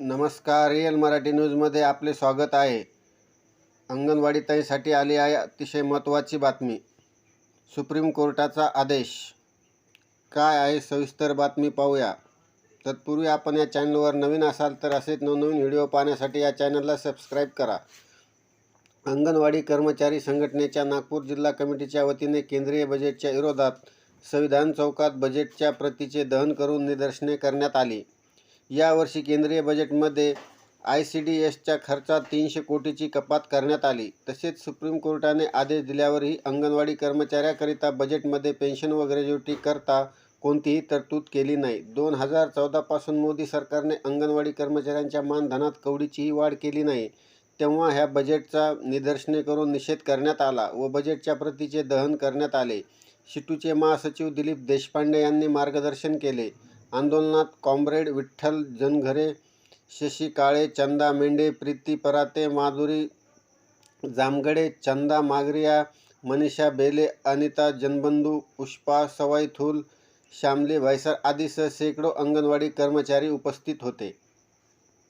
नमस्कार रिअल मराठी न्यूजमध्ये आपले स्वागत आहे. अंगणवाडी ताईसाठी आली आहे अतिशय महत्त्वाची बातमी. सुप्रीम कोर्टाचा आदेश. काय आहे सविस्तर बातमी पाहूया. तत्पूर्वी आपण या चॅनलवर नवीन असाल तर असेच नवनवीन व्हिडिओ पाहण्यासाठी या चॅनलला सबस्क्राईब करा. अंगणवाडी कर्मचारी संघटनेच्या नागपूर जिल्हा कमिटीच्या वतीने केंद्रीय बजेटच्या विरोधात संविधान चौकात बजेटच्या प्रतीचे दहन करून निदर्शने करण्यात आली. यावर्षी केंद्रीय बजेटमध्ये आय सी डी एसच्या खर्चात तीनशे कोटीची कपात करण्यात आली. तसेच सुप्रीम कोर्टाने आदेश दिल्यावरही अंगणवाडी कर्मचाऱ्याकरिता बजेटमध्ये पेन्शन व ग्रॅज्युटी करता कोणतीही तरतूद केली नाही. दोन हजार चौदापासून मोदी सरकारने अंगणवाडी कर्मचाऱ्यांच्या मानधनात कवडीचीही वाढ केली नाही. तेव्हा ह्या बजेटचा निदर्शने करून निषेध करण्यात आला व बजेटच्या प्रतीचे दहन करण्यात आले. शिटूचे महासचिव दिलीप देशपांडे यांनी मार्गदर्शन केले. आंदोलनात कॉम्रेड विठ्ठल जनघरे शशी काळे चंदा मेंढे प्रीती पराते माधुरी जामगडे चंदा मागरिया मनीषा बेले अनिता जनबंधू पुष्पा सवाई थूल श्यामली भाईसर आदीसह शेकडो अंगणवाडी कर्मचारी उपस्थित होते.